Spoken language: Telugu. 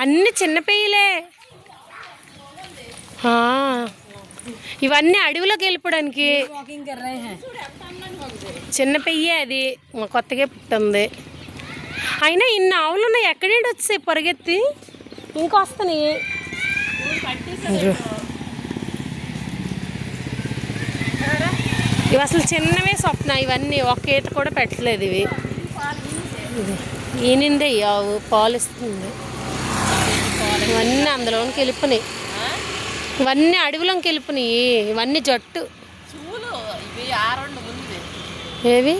అన్ని పెయ్యలే. ఇవన్నీ అడవిలోకి వెళ్ళిపోవడానికి చిన్న పెయ్యే అది. కొత్తగా పుట్టింది. అయినా ఇన్ని ఆవులు ఉన్నాయి ఎక్కడేంటి నుండి వచ్చాయి పరిగెత్తి? వస్తున్నాయి ఇవి అసలు చిన్నవే స్వప్న ఇవన్నీ ఒక ఈత కూడా పెట్టలేదు ఇవి. ఈనిందే ఆవు పాలు ఇస్తుంది ఇవన్నీ అందులోనికి వెళ్ళిపోయినాయి. ఇవన్నీ అడవిలోకి వెళ్ళిపోయినాయి. ఇవన్నీ జట్టు. ఏవి?